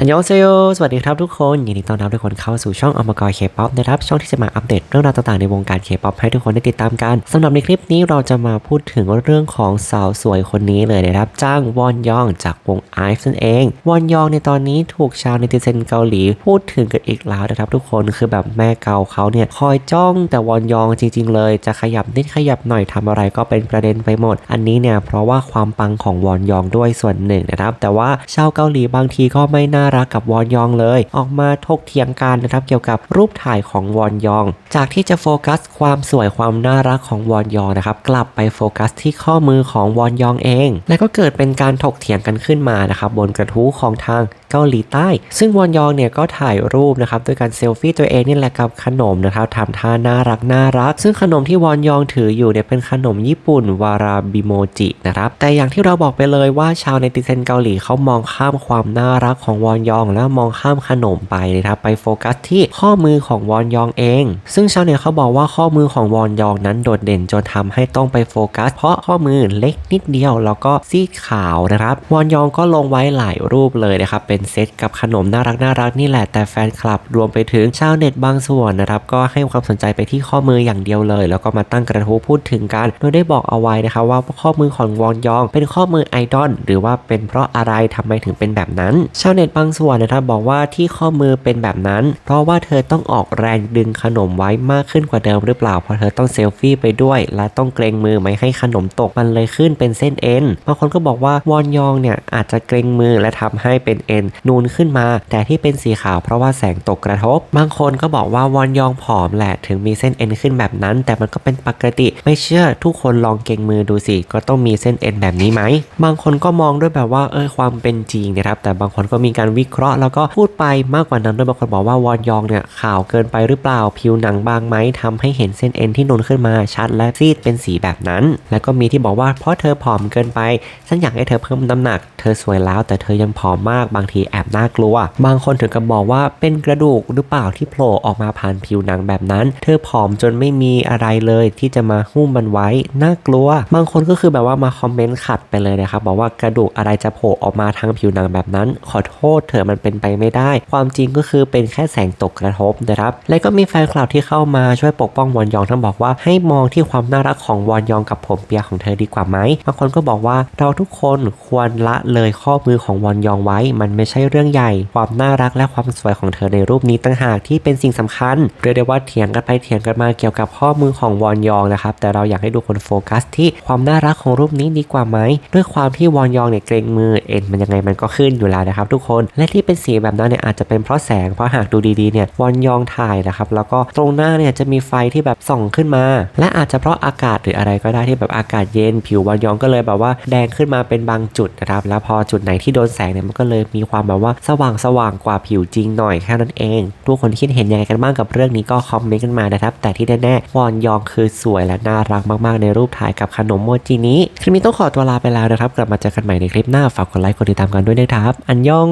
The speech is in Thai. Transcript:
อันยองเซโยสวัสดีครับทุกคน ยินดีต้อนรับทุกคนเข้าสู่ช่องอมกรเคป๊อปนะครับ ช่องที่จะมาอัปเดตเรื่องราวต่างๆในวงการเคป๊อปให้ทุกคนได้ติดตามกันสำหรับในคลิปนี้เราจะมาพูดถึงเรื่องของสาวสวยคนนี้เลยนะครับ จ้างวอนยองจากวงไอฟ์นั่นเอง วอนยองในตอนนี้ถูกชาวเนติเซนเกาหลี พูดถึงกันอีกแล้วนะครับ ทุกคน คือแบบแม่เกาเขาเนี่ยคอยจ้องแต่วอนยองจริง ๆ เลย จะขยับนิดขยับหน่อยทำอะไรก็เป็นประเด็นไปหมด อันนี้เนี่ยเพราะว่าความปังของวอนยองด้วยส่วนหนึ่งนะครับ แต่ว่าชาวเกาหลีบางทีก็ไม่น่ารักกับวอนยองเลย ออกมาทกเถียงกันนะครับเกี่ยวกับรูปถ่ายของวอนยอง จากที่จะโฟกัสความสวยความน่ารักของวอนยองนะครับกลับไปโฟกัสที่ข้อมือของวอนยองเอง และก็เกิดเป็นการถกเถียงกันขึ้นมานะครับบนกระทู้ของทาง เกาหลีใต้ ซึ่งวอนยองเนี่ยก็ถ่ายรูปนะครับด้วยการเซลฟี่ตัวเองนี่แหละกับขนมนะครับทำท่าน่ารักน่ารัก ซึ่งขนมที่วอนยองถืออยู่เนี่ยเป็นขนมญี่ปุ่นวาราบิโมจินะครับแต่อย่างที่เราบอกไปเลยว่าชาวเนติเซนเกาหลีเขามองข้ามความน่ารักของวอนยอง แล้วมองข้ามขนมไปนะครับไปโฟกัสที่ข้อมือของวอนยองเอง ซึ่งชาวเน็ตเขาบอกว่าข้อมือของวอนยองนั้นโดดเด่นจนทำให้ต้องไปโฟกัส เพราะข้อมือเล็กนิดเดียวแล้วก็ซีดขาวนะครับวอนยองก็ลงไว้หลายรูปเลยนะครับเป็นเซตกับขนมน่ารักน่ารักนี่แหละแต่แฟนคลับรวมไปถึงชาวเน็ตบางส่วนนะครับก็ให้ความสนใจไปที่ข้อมืออย่างเดียวเลย แล้วก็มาตั้งกระทู้พูดถึงกันโดยได้บอกเอาไว้นะคะว่าข้อมือของวอนยอง เป็นข้อมือไอดอลหรือว่าเป็นเพราะอะไรทำไมถึงเป็นแบบนั้น ชาวเน็ตบางส่วนนะครับบอกว่าที่ข้อมือเป็นแบบนั้น เพราะว่าเธอต้องออกแรงดึงขนมไว้มากขึ้นกว่าเดิมหรือเปล่าเพราะเธอต้องเซลฟี่ไปด้วย และต้องเกรงมือไม่ให้ขนมตกมันเลยขึ้นเป็นเส้นเอ็นบางคนก็บอกว่าวอนยองเนี่ยอาจจะเกรงมือและทำให้เป็นเอ็นนูนขึ้นมา แต่ที่เป็นสีขาวเพราะว่าแสงตกกระทบ บางคนก็บอกว่าวอนยองผอมแหละถึงมีเส้นเอ็นขึ้นแบบนั้น แต่มันก็เป็นปกติ ไม่เชื่อทุกคนลองเกรงมือดูสิ ก็ต้องมีเส้นเอ็นแบบนี้ไหม บางคนก็มองด้วยแบบว่าเออความเป็นจริงนะครับ แต่บางคนก็มีการวิเคราะห์ แล้วก็พูดไปมากกว่านั้นด้วยบางคนบอกว่าวอนยองเนี่ยขาวเกินไปหรือเปล่าผิวหนังบางไหมทำให้เห็นเส้นเอ็นที่นูนขึ้นมาชัดและซีดเป็นสีแบบนั้น แล้วก็มีที่บอกว่าเพราะเธอผอมเกินไปฉันอยากให้เธอเพิ่มน้ำหนัก เธอสวยแล้วแต่เธอยังผอมมากบางทีแอบน่ากลัว บางคนถึงกับบอกว่าเป็นกระดูกหรือเปล่าที่โผล่ออกมาผ่านผิวหนังแบบนั้น เธอผอมจนไม่มีอะไรเลยที่จะมาหุ้มมันไว้ น่ากลัว บางคนก็คือแบบว่ามาคอมเมนต์ขัดไปเลยนะครับบอกว่ากระดูกอะไรจะโผล่ออกมาทางผิวหนังแบบนั้น ขอโทษเถอะมันเป็นไปไม่ได้ ความจริงก็คือเป็นแค่แสงตกกระทบนะครับ และก็มีแฟนคลับที่เข้ามาช่วยปกป้องวอนยองทั้งบอกว่าให้มองที่ความน่ารักของวอนยองกับผมเปียของเธอดีกว่าไหมบางคนก็บอกว่าเราทุกคนควรละเลยข้อมือของวอนยองไว้มันไม่ใช่เรื่องใหญ่ ความน่ารักและความสวยของเธอในรูปนี้ต่างหากที่เป็นสิ่งสำคัญ เรียกได้ว่าเถียงกันไปเถียงกันมาเกี่ยวกับข้อมือของวอนยองนะครับ แต่เราอยากให้ทุกคนโฟกัสที่ความน่ารักของรูปนี้ดีกว่าไหม ด้วยความที่วอนยองเนี่ยเกรงมือเอ็นมันยังไงมันก็ขึ้นอยู่แล้วนะครับ ทุกคน และที่เป็นสีแบบนั้นเนี่ยอาจจะเป็นเพราะแสง เพราะหากดูดีๆเนี่ยวอนยองถ่ายนะครับ แล้วก็ตรงหน้าเนี่ยจะมีไฟที่แบบส่องขึ้นมา และอาจจะเพราะอากาศหรืออะไรก็ได้ที่แบบอากาศเย็น ผิววอนยองก็เลยแบบว่าแดงขึ้นมาเป็นบางจุดนะครับ แล้วพอจุดไหนที่โดนแสงเนี่ยมันก็เลยมีความแบบว่าสว่างสว่างกว่าผิวจริงหน่อยแค่นั้นเอง ทุกคนคิดเห็นยังไงกันบ้างกับเรื่องนี้ก็คอมเมนต์กันมานะครับ แต่ที่แน่ๆวอนยองคือสวยและน่ารักมากๆ ในรูปถ่ายกับขนมโมจินี้ คลิปนี้ต้องขอตัวลาไปแล้วนะครับ กลับมาเจอกันใหม่ในคลิปหน้า ฝากกดไลค์ กดติดตามกันด้วยนะครับ อันยอง